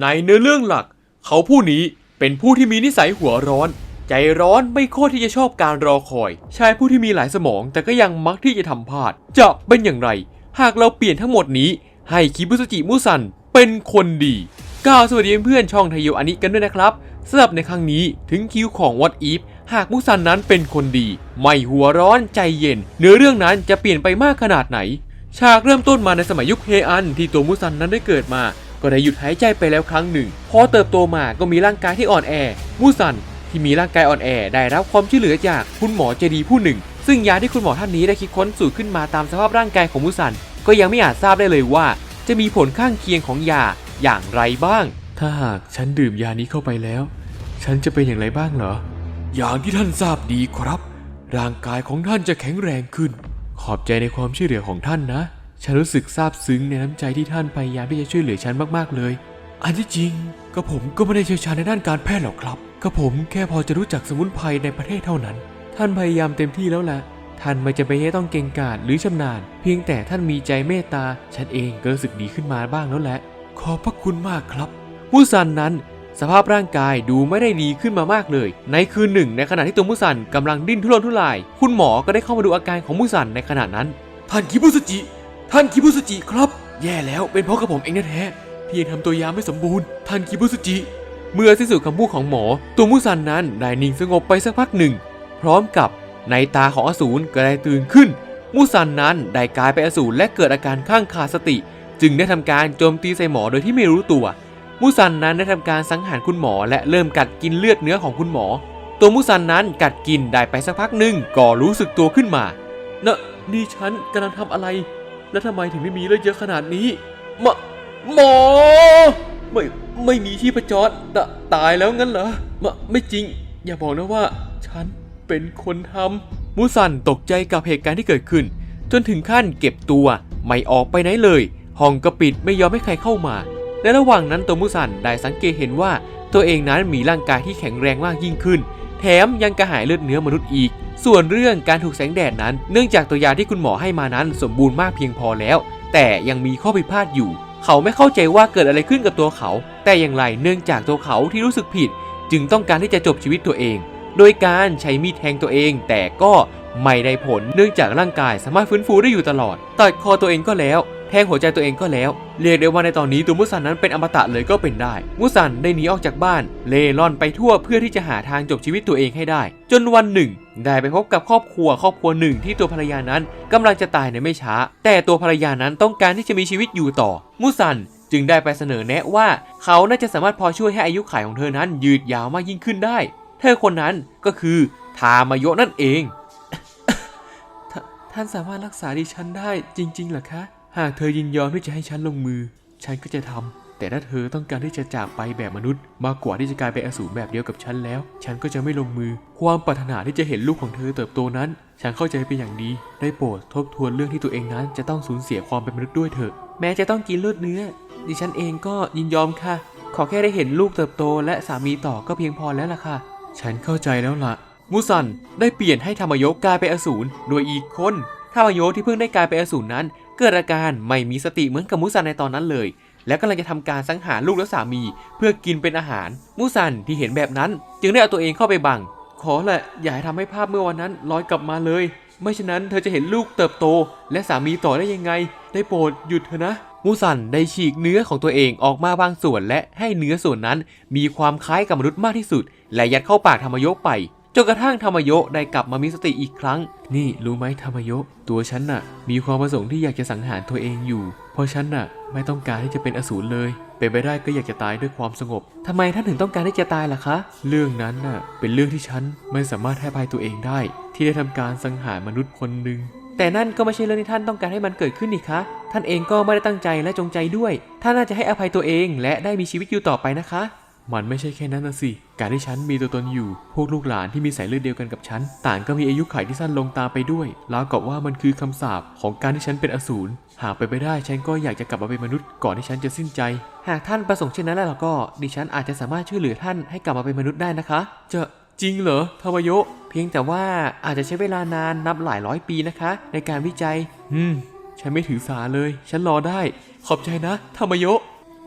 ในเนื้อเรื่องหลัก เขาผู้นี้เป็นผู้ที่มีนิสัยหัวร้อน ใจร้อนไม่โคตรที่จะชอบการรอคอย ชายผู้ที่มีหลายสมองแต่ก็ยังมักที่จะทำพลาด จะเป็นอย่างไร หากเราเปลี่ยนทั้งหมดนี้ ให้คิบุสจิมุซันเป็นคนดีก้าวสวัสดีเพื่อนๆช่องไทยโยอานิกันด้วยนะครับสำหรับในครั้งนี้ถึงคิวของวัดอีฟหากมุซันนั้นเป็นคนดี ไม่หัวร้อนใจเย็น เนื้อเรื่องนั้นจะเปลี่ยนไปมากขนาดไหน ฉากเริ่มต้นมาในสมัยยุคเฮอันที่ตัวมุซันนั้นได้เกิดมา ก็ได้หยุดหายใจไปแล้วครั้งหนึ่ง พอเติบโตมาก็มีร่างกายที่อ่อนแอมุซันที่มีร่างกายอ่อนแอได้รับความช่วยเหลือจากคุณหมอใจดีผู้หนึ่ง ซึ่งยาที่คุณหมอท่านนี้ได้คิดค้นสูตรขึ้นมาตามสภาพร่างกายของมุซัน ก็ยังไม่อาจทราบได้เลยว่า จะมีผลข้างเคียงของยาอย่างไรบ้าง ถ้าหากฉันดื่มยานี้เข้าไปแล้ว ฉันจะเป็นอย่างไรบ้างเหรอ อย่างที่ท่านทราบดีครับ ร่างกายของท่านจะแข็งแรงขึ้น ขอบใจในความช่วยเหลือของท่านนะ ฉันรู้สึกซาบซึ้งในน้ำใจที่ท่านพยายามที่จะช่วยเหลือฉันมากๆเลย อันที่จริงก็ผมก็ไม่ได้เชี่ยวชาญในด้านการแพทย์หรอกครับก็ผมแค่พอจะรู้จักสมุนไพรในประเทศเท่านั้น ท่านพยายามเต็มที่แล้วแหละท่านไม่จำเป็นที่ต้องเก่งกาจหรือชำนาญ เพียงแต่ท่านมีใจเมตตา ฉันเองก็รู้สึกดีขึ้นมาบ้างแล้วแหละ ขอบพระคุณมากครับมูซันนั้นสภาพร่างกายดูไม่ได้ดีขึ้นมามากเลย ในคืนหนึ่ง ในขณะที่ตัวมูซันกำลังดิ้นทุรนทุราย คุณหมอก็ได้เข้ามาดูอาการของมูซันในขณะนั้น ท่านคิบุสจิ ท่านคิบุสุจิครับ แย่แล้วเป็นเพราะกับผมเองแท้ๆที่ยังทำตัวยาไม่สมบูรณ์ ท่านคิบุสุจิ เมื่อสิ้นสุดคำพูดของหมอ ตัวมูซันนั้นได้นิ่งสงบไปสักพักหนึ่ง พร้อมกับในตาของอสูรก็ได้ตื่นขึ้นมูซันนั้นได้กลายเป็นอสูรและเกิดอาการข้างขาดสติ จึงได้ทำการโจมตีใส่หมอโดยที่ไม่รู้ตัวมูซันนั้นได้ทำการสังหารคุณหมอและเริ่มกัดกินเลือดเนื้อของคุณหมอ ตัวมูซันนั้นกัดกินได้ไปสักพักหนึ่งก็รู้สึกตัวขึ้นมาเนะนี่ฉันกำลังทำอะไร แล้วทำไมถึงไม่มีเลือดเยอะขนาดนี้หมอหมอ ไม่ไม่มีที่ประจรตตายแล้วงั้นเหรอมไม่จริง อย่าบอกนะว่า ฉันเป็นคนทำมูซันตกใจกับเหตุการณ์ที่เกิดขึ้น จนถึงขั้นเก็บตัวไม่ออกไปไหนเลยห้องก็ปิดไม่ยอมให้ใครเข้ามาในระหว่างนั้นตัวมูซันได้สังเกตเห็นว่าตัวเองนั้นมีร่างกายที่แข็งแรงมากยิ่งขึ้น แถมยังกระหายเลือดเนื้อมนุษย์อีก ส่วนเรื่องการถูกแสงแดดนั้น เนื่องจากตัวยาที่คุณหมอให้มานั้นสมบูรณ์มากเพียงพอแล้ว แต่ยังมีข้อผิดพลาดอยู่ เขาไม่เข้าใจว่าเกิดอะไรขึ้นกับตัวเขา แต่อย่างไรเนื่องจากตัวเขาที่รู้สึกผิด จึงต้องการที่จะจบชีวิตตัวเอง โดยการใช้มีดแทงตัวเอง แต่ก็ไม่ได้ผลเนื่องจากร่างกายสามารถฟื้นฟูได้อยู่ตลอดตัดคอตัวเองก็แล้ว แทงหัวใจตัวเองก็แล้ว เรียกได้ว่าในตอนนี้ตัวมุสันนั้นเป็นอมตะเลยก็เป็นได้ มุสันได้หนีออกจากบ้าน เล่ร่อนไปทั่วเพื่อที่จะหาทางจบชีวิตตัวเองให้ได้ จนวันหนึ่ง ได้ไปพบกับครอบครัวครอบครัวหนึ่งที่ตัวภรรยานั้นกำลังจะตายในไม่ช้า แต่ตัวภรรยานั้นต้องการที่จะมีชีวิตอยู่ต่อ มุสันจึงได้ไปเสนอแนะว่าเขาน่าจะสามารถพอช่วยให้อายุขัยของเธอนั้นยืดยาวมากยิ่งขึ้นได้ เธอคนนั้นก็คือทามายะนั่นเองทท่านสามารถรักษาดิฉันได้จริงๆเหรอคะ หากเธอยินยอมที่จะให้ฉันลงมือ ฉันก็จะทำแต่ถ้าเธอต้องการที่จะจากไปแบบมนุษย์ มากกว่าที่จะกลายเป็นอสูรแบบเดียวกับฉันแล้ว ฉันก็จะไม่ลงมือ ความปรารถนาที่จะเห็นลูกของเธอเติบโตนั้น ฉันเข้าใจเป็นอย่างดี ได้โปรดทบทวนเรื่องที่ตัวเองนั้น จะต้องสูญเสียความเป็นมนุษย์ด้วยเถอะ แม้จะต้องกินเลือดเนื้อ ดิฉันเองก็ยินยอมค่ะ ขอแค่ได้เห็นลูกเติบโต และสามีต่อก็เพียงพอแล้วล่ะค่ะ ฉันเข้าใจแล้วล่ะมูซันได้เปลี่ยนให้ธรรมยกกลายเป็นอสูรโดยอีกคนธรรมยกที่เพิ่งได้กลายเป็นอสูรนั้น เกิดอาการไม่มีสติเหมือนกับมูซันในตอนนั้นเลย และกำลังจะทำการสังหารลูกและสามี เพื่อกินเป็นอาหาร มูซันที่เห็นแบบนั้น จึงได้เอาตัวเองเข้าไปบัง ขอแหละอย่าให้ทำให้ภาพเมื่อวันนั้นลอยกลับมาเลย ไม่ฉะนั้นเธอจะเห็นลูกเติบโต และสามีต่อได้ยังไง ได้โปรดหยุดเถอะนะมูซันได้ฉีกเนื้อของตัวเองออกมาบางส่วนและให้เนื้อส่วนนั้น มีความคล้ายกับมนุษย์มากที่สุด และยัดเข้าปากธรรมยกไป จนกระทั่งธรรมโยะได้กลับมามีสติอีกครั้ง นี่รู้ไหมธรรมโยะตัวฉันน่ะ มีความประสงค์ที่อยากจะสังหารตัวเองอยู่ เพราะฉันน่ะ ไม่ต้องการที่จะเป็นอสูรเลย เป็นไปได้ก็อยากจะตายด้วยความสงบทำไมท่านถึงต้องการที่จะตายล่ะคะ เรื่องนั้นน่ะ เป็นเรื่องที่ฉันไม่สามารถให้ภัยตัวเองได้ ที่ได้ทำการสังหารมนุษย์คนหนึ่งแต่นั่นก็ไม่ใช่เรื่องที่ท่านต้องการให้มันเกิดขึ้นนี่คะ ท่านเองก็ไม่ได้ตั้งใจและจงใจด้วย ท่านน่าจะให้อภัยตัวเองและได้มีชีวิตอยู่ต่อไปนะคะ มันไม่ใช่แค่นั้นนะสิ การที่ฉันมีตัวตนอยู่ พวกลูกหลานที่มีสายเลือดเดียวกันกับฉัน ต่างก็มีอายุขัยที่สั้นลงตามไปด้วย แล้วกับว่ามันคือคำสาปของการที่ฉันเป็นอสูร หากไปนไปได้ ฉันก็อยากจะกลับมาเป็นมนุษย์ก่อนที่ฉันจะสิ้นใจ หากท่านประสงค์เช่นนั้นแล้วก็ ดิฉันอาจจะสามารถช่วยเหลือท่านให้กลับมาเป็นมนุษย์ได้นะคะ จะจริงเหรอทามายะเพียงแต่ว่าอาจจะใช้เวลานานนับหลายร้อยปีนะคะ ในการวิจัย อืม ฉันไม่ถือสาเลย ฉันรอได้ ขอบใจนะทามายะ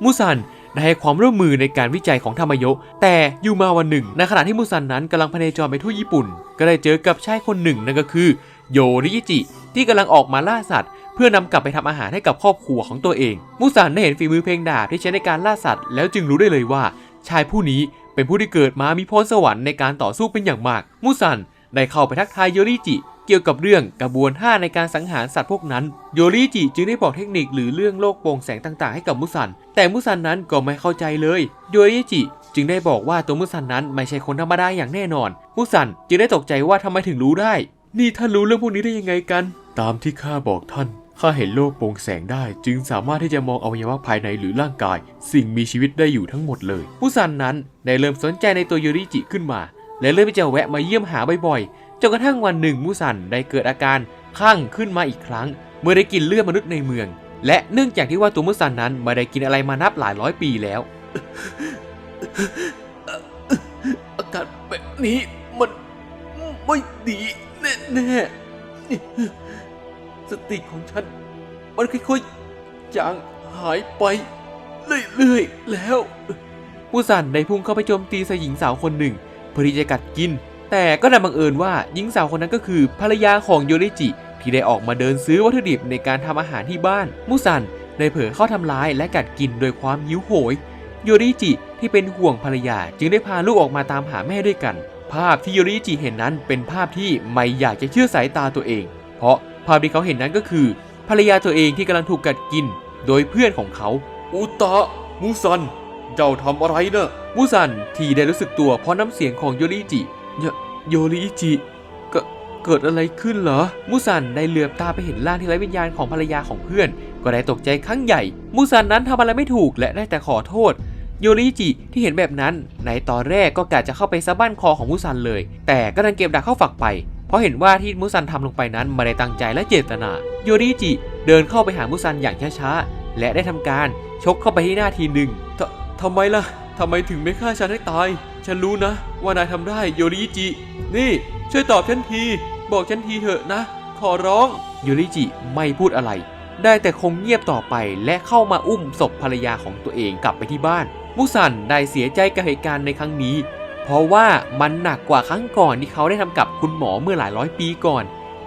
มูซัน ได้ให้ความร่วมมือในการวิจัยของธรรมยะ แต่อยู่มาวันหนึ่ง ในขณะที่มุซันนั้นกำลังพเนจรไปทั่วญี่ปุ่น ก็ได้เจอกับชายคนหนึ่งนั่นก็คือ โยริยิจิ ที่กำลังออกมาล่าสัตว์ เพื่อนำกลับไปทำอาหารให้กับครอบครัวของตัวเอง มุซันได้เห็นฝีมือเพลงดาบที่ใช้ในการล่าสัตว์ แล้วจึงรู้ได้เลยว่า ชายผู้นี้เป็นผู้ที่เกิดมามีพรสวรรค์ในการต่อสู้เป็นอย่างมาก มุซัน ได้เข้าไปทักทายโยริจิ เกี่ยวกับเรื่องกระบวนท่าในการสังหารสัตว์พวกนั้น โยริจิจึงได้บอกเทคนิคหรือเรื่องโลกโปร่งแสงต่าง ๆ ให้กับมุซัน แต่มุซันนั้นก็ไม่เข้าใจเลย โยริจิจึงได้บอกว่าตัวมุซันนั้นไม่ใช่คนธรรมดาอย่างแน่นอน มุซันจึงได้ตกใจว่าทำไมถึงรู้ได้ นี่ท่านรู้เรื่องพวกนี้ได้ยังไงกัน ตามที่ข้าบอกท่านข้าเห็นโลกโปร่งแสงได้ จึงสามารถที่จะมองอวัยวะภายในหรือร่างกาย สิ่งมีชีวิตได้อยู่ทั้งหมดเลยมุซันนั้นได้เริ่มสนใจในตัวโยริจิขึ้นมา และเริ่มที่จะแวะมาเยี่ยมหาบ่อยๆจนกระทั่งวันหนึ่งมุซันได้เกิดอาการคลั่งขึ้นมาอีกครั้ง เมื่อได้กินเลือดมนุษย์ในเมือง และเนื่องจากที่ว่าตัวมุซันนั้นไม่ได้กินอะไรมานับหลายร้อยปีแล้ว อาการแบบนี้มันไม่ดีแน่ๆสติของฉัน มันค่อยๆจางหายไปเรื่อยๆแล้วผู้สันได้พุ่งเข้าไปโจมตีใส่หญิงสาวคนหนึ่งเพื่อที่จะกัดกิน แต่ก็ดันบังเอิญว่าหญิงสาวคนนั้นก็คือภรรยาของโยริจิ ที่ได้ออกมาเดินซื้อวัตถุดิบในการทำอาหารที่บ้าน มุสันได้เผลอเข้าทำร้ายและกัดกินโดยความหิวโหย โยริจิที่เป็นห่วงภรรยาจึงได้พาลูกออกมาตามหาแม่ด้วยกัน ภาพที่โยริจิเห็นนั้นเป็นภาพที่ไม่อยากจะเชื่อสายตาตัวเอง เพราะภาพที่เขาเห็นนั้นก็คือ ภรรยาตัวเองที่กำลังถูกกัดกิน โดยเพื่อนของเขา อุตะมูซัน เจ้าทำอะไรเนะ่ะ มูซันที่ได้รู้สึกตัวเพราะน้ำเสียงของโยริจิโยริจิก็เกิดอะไรขึ้นเหรอ มูซันได้เหลือบตาไปเห็นร่างที่ไร้วิญญาณของภรรยาของเพื่อน ก็ได้ตกใจครั้งใหญ่ มูซันนั้นทำอะไรไม่ถูกและได้แต่ขอโทษโยริจิที่เห็นแบบนั้น ในตอนแรกก็กะจะเข้าไปซะบ้านคอของมุซันเลย แต่ก็ดันเก็บดักเข้าฝักไป เพราะเห็นว่าที่มุซันทำลงไปนั้นไม่ได้ตั้งใจและเจตนา โยริจิเดินเข้าไปหามุซันอย่างช้าๆ และได้ทำการชกเข้าไปที่หน้าทีหนึ่งททำไมล่ะ ทำไมถึงไม่ฆ่าฉันให้ตาย ฉันรู้นะ ว่านายทำได้โยริจิ นี่ ช่วยตอบฉันที บอกฉันทีเถอะนะ ขอร้องโยริจิไม่พูดอะไร ได้แต่คงเงียบต่อไปและเข้ามาอุ้มศพภรรยาของตัวเองกลับไปที่บ้าน มุซันได้เสียใจกับเหตุการณ์ในครั้งนี้ เพราะว่ามันหนักกว่าครั้งก่อนที่เขาได้ทำกับคุณหมอเมื่อหลายร้อยปีก่อน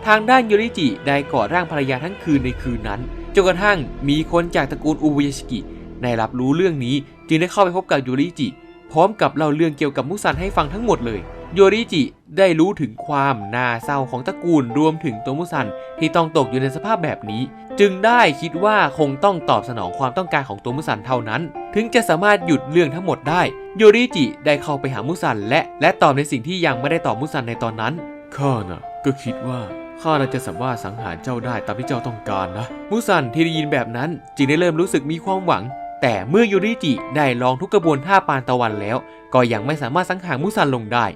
ทางด้านโยริจิได้กอดร่างภรรยาทั้งคืนในคืนนั้นจนกระทั่งมีคนจากตระกูลอุบุยชิกิ ได้รับรู้เรื่องนี้จึงได้เข้าไปพบกับโยริจิ พร้อมกับเล่าเรื่องเกี่ยวกับมุซันให้ฟังทั้งหมดเลยโยริจิได้รู้ถึงความน่าเศร้าของตระกูลรวมถึงตัวมุซันที่ต้องตกอยู่ในสภาพแบบนี้ จึงได้คิดว่าคงต้องตอบสนองความต้องการของตัวมุซันเท่านั้น ถึงจะสามารถหยุดเรื่องทั้งหมดได้โยริจิได้เข้าไปหามุซันและและตอบในสิ่งที่ยังไม่ได้ตอบมุซันในตอนนั้นข้าน่ะก็คิดว่าข้าน่าจะสามารถสังหารเจ้าได้ตามที่เจ้าต้องการนะ มุซันที่ได้ยินแบบนั้นจึงได้เริ่มรู้สึกมีความหวัง แต่เมื่อยูริจิได้ลองทุกกระบวนท่าปานตะวันแล้ว ก็ยังไม่สามารถสังหารมุซันลงได้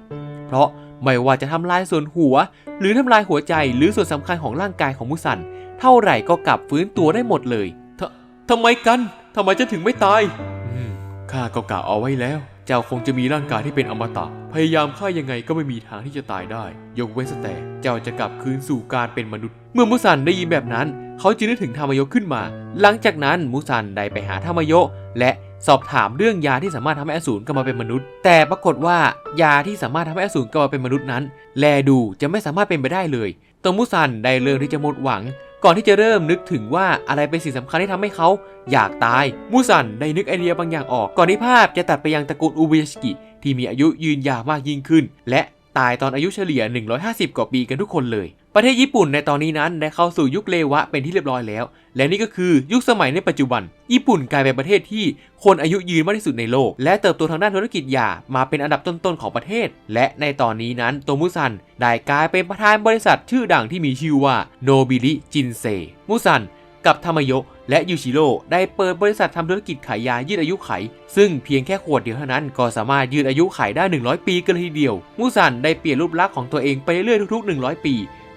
เพราะไม่ว่าจะทำลายส่วนหัว หรือทำลายหัวใจหรือส่วนสำคัญของร่างกายของมุซัน เท่าไหร่ก็กลับฟื้นตัวได้หมดเลยททำไมกันทำไมจะถึงไม่ตายอืมข้าก็กะเอาไว้แล้ว เจ้าคงจะมีร่างกายที่เป็นอมตะ พยายามฆ่ายังไงก็ไม่มีทางที่จะตายได้ ยกเว้นแต่เจ้าจะกลับคืนสู่การเป็นมนุษย์ เมื่อมุซันได้ยินแบบนั้น เขาจึงนึกถึงธรรมโยขึ้นมา หลังจากนั้นมุซันได้ไปหาธรรมโยและสอบถามเรื่องยาที่สามารถทำให้อสูรกลับมาเป็นมนุษย์ แต่ปรากฏว่ายาที่สามารถทำให้อสูรกลับมาเป็นมนุษย์นั้น แลดูจะไม่สามารถเป็นไปได้เลยตัวมุซันได้เริ่มที่จะหมดหวัง ก่อนที่จะเริ่มนึกถึงว่าอะไรเป็นสิ่งสำคัญที่ทำให้เขาอยากตาย มูซันได้นึกไอเดียบางอย่างออก ก่อนที่ภาพจะตัดไปยังตระกูลอุบยาชิกิ ที่มีอายุยืนยาวมากยิ่งขึ้น และตายตอนอายุเฉลี่ย 150 กว่าปีกันทุกคนเลย ประเทศญี่ปุ่นในตอนนี้นั้นได้เข้าสู่ยุคเลวะเป็นที่เรียบร้อยแล้ว และนี่ก็คือยุคสมัยในปัจจุบัน ญี่ปุ่นกลายเป็นประเทศที่คนอายุยืนมากที่สุดในโลก และเติบโตทางด้านธุรกิจยามาเป็นอันดับต้นๆของประเทศ และในตอนนี้นั้นโตมุซันได้กลายเป็นประธานบริษัทชื่อดังที่มีชื่อว่าโนบิริจินเซมุซันกับทามายะและยูชิโร่ได้เปิดบริษัททำธุรกิจขายยายืดอายุไข ซึ่งเพียงแค่ขวดเดียวเท่านั้นก็สามารถยืดอายุไขได้ 100 ปีกันเลยทีเดียวมูซันได้เปลี่ยนรูปลักษณ์ของตัวเองไปเรื่อยๆทุกๆ 100 ปี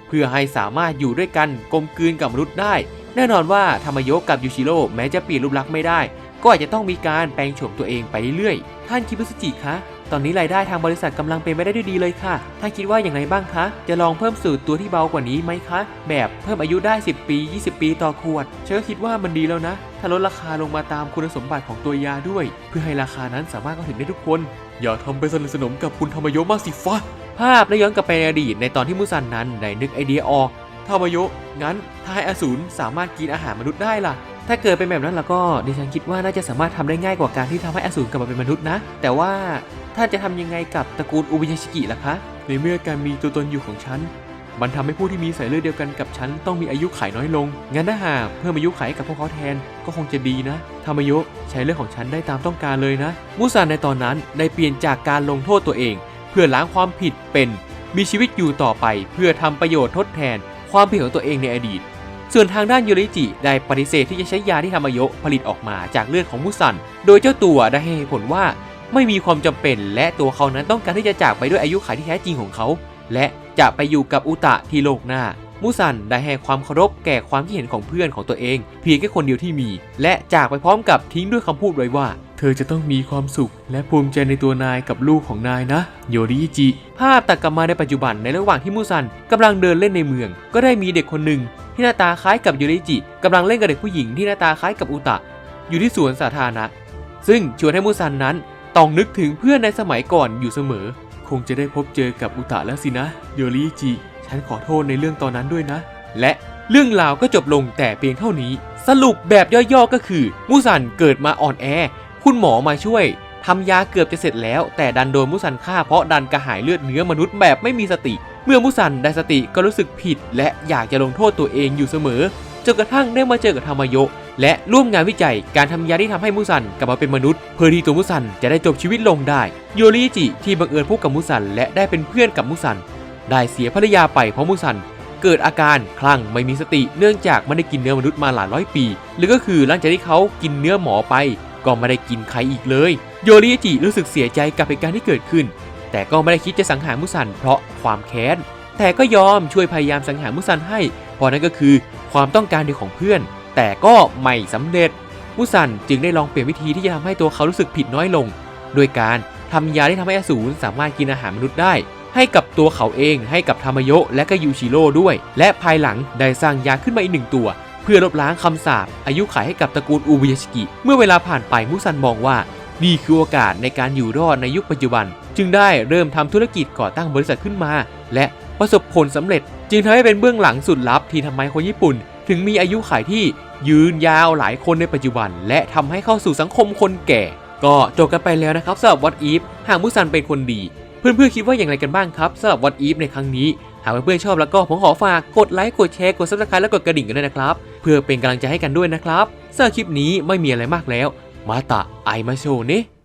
เพื่อให้สามารถอยู่ด้วยกันกลมกลืนกับมนุษย์ได้ แน่นอนว่าทามายกับยูชิโร่แม้จะเปลี่ยนรูปลักษณ์ไม่ได้ ก็อาจจะต้องมีการแปลงโฉมตัวเองไปเรื่อยๆ ท่านคิบุสจิคะตอนนี้รายได้ทางบริษัทกำลังเป็นไปได้ด้วยดีเลยค่ะ ท่านคิดว่าอย่างไรบ้างคะ จะลองเพิ่มสูตรตัวที่เบากว่านี้ไหมคะ แบบเพิ่มอายุได้ 10 ปี 20 ปีต่อขวดฉันก็คิดว่ามันดีแล้วนะ ถ้าลดราคาลงมาตามคุณสมบัติของตัวยาด้วย เพื่อให้ราคานั้นสามารถเข้าถึงได้ทุกคน อย่าทำไปสนิทสนมกับคุณธรรมโยมากสิฟ้า ภาพได้ย้อนกลับไปในอดีตในตอนที่มุซันนั้นได้นึกไอเดียออกธรรมโยงั้นถ้าให้อสูรสามารถกินอาหารมนุษย์ได้ล่ะ ถ้าเกิดเป็นแบบนั้นแล้วก็ดิฉันคิดว่าน่าจะสามารถทำได้ง่ายกว่าการที่ทำให้อสูรกลับมาเป็นมนุษย์นะ แต่ว่าท่านจะทำยังไงกับตระกูลอุบิยาชิกิล่ะคะ ในเมื่อการมีตัวตนอยู่ของฉัน มันทำให้ผู้ที่มีสายเลือดเดียวกันกับฉันต้องมีอายุขัยน้อยลง งั้นถ้าหากเพิ่มอายุขัยให้กับพวกเขาแทนก็คงจะดีนะธรรมโยใช้เลือดของฉันได้ตามต้องการเลยนะมูซานในตอนนั้นได้เปลี่ยนจากการลงโทษตัวเองเพื่อล้างความผิดเป็นมีชีวิตอยู่ต่อไปเพื่อทำประโยชน์ทดแทนความผิดของตัวเองในอดีต ส่วนทางด้านโยริจิได้ปฏิเสธที่จะใช้ยาที่ธรรมโยผลิตออกมาจากเลือดของมุสัน โดยเจ้าตัวได้ให้เหตุผลว่าไม่มีความจำเป็น และตัวเขานั้นต้องการที่จะจากไปด้วยอายุขัยที่แท้จริงของเขา และจะไปอยู่กับอุตะที่โลกหน้า มุสันได้ให้ความเคารพแก่ความคิดเห็นของเพื่อนของตัวเอง เพียงแค่คนเดียวที่มี และจากไปพร้อมกับทิ้งด้วยคำพูดไว้ว่า เธอจะต้องมีความสุข และภูมิใจในตัวนายกับลูกของนายนะ โยริจิ ภาพตัดกลับมาในปัจจุบันในระหว่างที่มุซันกำลังเดินเล่นในเมือง ก็ได้มีเด็กคนหนึ่งที่หน้าตาคล้ายกับโยริจิกำลังเล่นกับเด็กผู้หญิงที่หน้าตาคล้ายกับอุตะ อยู่ที่สวนสาธารณะ ซึ่งชวนให้มุซันนั้นต้องนึกถึงเพื่อนในสมัยก่อนอยู่เสมอ คงจะได้พบเจอกับอุตะแล้วสินะ โยริจิ ฉันขอโทษในเรื่องตอนนั้นด้วยนะ และเรื่องราวก็จบลงแต่เพียงเท่านี้ สรุปแบบย่อๆก็คือมุซันเกิดมาอ่อนแอ คุณหมอมาช่วยทำยาเกือบจะเสร็จแล้ว แต่ดันโดนมุซันฆ่าเพราะดันกระหายเลือดเนื้อมนุษย์แบบไม่มีสติ เมื่อมุซันได้สติก็รู้สึกผิด และอยากจะลงโทษตัวเองอยู่เสมอจนกระทั่งได้มาเจอกับธรรมโยและร่วมงานวิจัยการทำยาที่ทำให้มุซันกลับมาเป็นมนุษย์ เพื่อที่ตัวมุซันจะได้จบชีวิตลงได้ โยริจิที่บังเอิญพบกับมุซันและได้เป็นเพื่อนกับมุซัน ได้เสียภรรยาไปเพราะมุซัน เกิดอาการคลั่งไม่มีสติเนื่องจากไม่ได้กินเนื้อมนุษย์มาหลายร้อยปี หรือก็คือหลังจากที่เขากินเนื้อหมอไป ก็ไม่ได้กินใครอีกเลย โยริจิรู้สึกเสียใจกับเหตุการณ์ที่เกิดขึ้น แต่ก็ไม่ได้คิดจะสังหารมุซันเพราะความแค้น แต่ก็ยอมช่วยพยายามสังหารมุซันให้เพราะนั่นก็คือความต้องการเดียวของเพื่อน แต่ก็ไม่สำเร็จ มุซันจึงได้ลองเปลี่ยนวิธีที่จะทำให้ตัวเขารู้สึกผิดน้อยลง โดยการทำยาที่ทำให้อสูรสามารถกินอาหารมนุษย์ได้ ให้กับตัวเขาเองให้กับธรรมโยะและก็ยูชิโร่ด้วย และภายหลังได้สร้างยาขึ้นมาอีกหนึ่งตัว เพื่อลบล้างคำสาปอายุขัยให้กับตระกูลอุบิยาชิกิ เมื่อเวลาผ่านไปมุซันมองว่า นี่คือโอกาสในการอยู่รอดในยุคปัจจุบัน จึงได้เริ่มทำธุรกิจก่อตั้งบริษัทขึ้นมา และประสบผลสำเร็จ จึงทำให้เป็นเบื้องหลังสุดลับที่ทำไมคนญี่ปุ่น ถึงมีอายุขัยที่ยืนยาวหลายคนในปัจจุบัน และทำให้เข้าสู่สังคมคนแก่ ก็จบกันไปแล้วนะครับสำหรับวัดอีฟหากมุซันเป็นคนดี เพื่อนๆคิดว่าอย่างไรกันบ้างครับสำหรับวัดอีฟในครั้งนี้ หากเพื่อนๆชอบแล้วก็ผมขอฝากกดไลค์กดแชร์กดซับสไครต์และกดกระดิ่งกันด้วยนะครับ เพื่อเป็นกำลังใจให้กันด้วยนะครับสำหรับคลิปนี้ไม่มีอะไรมากแล้ว มาตะไอมาโชเนะ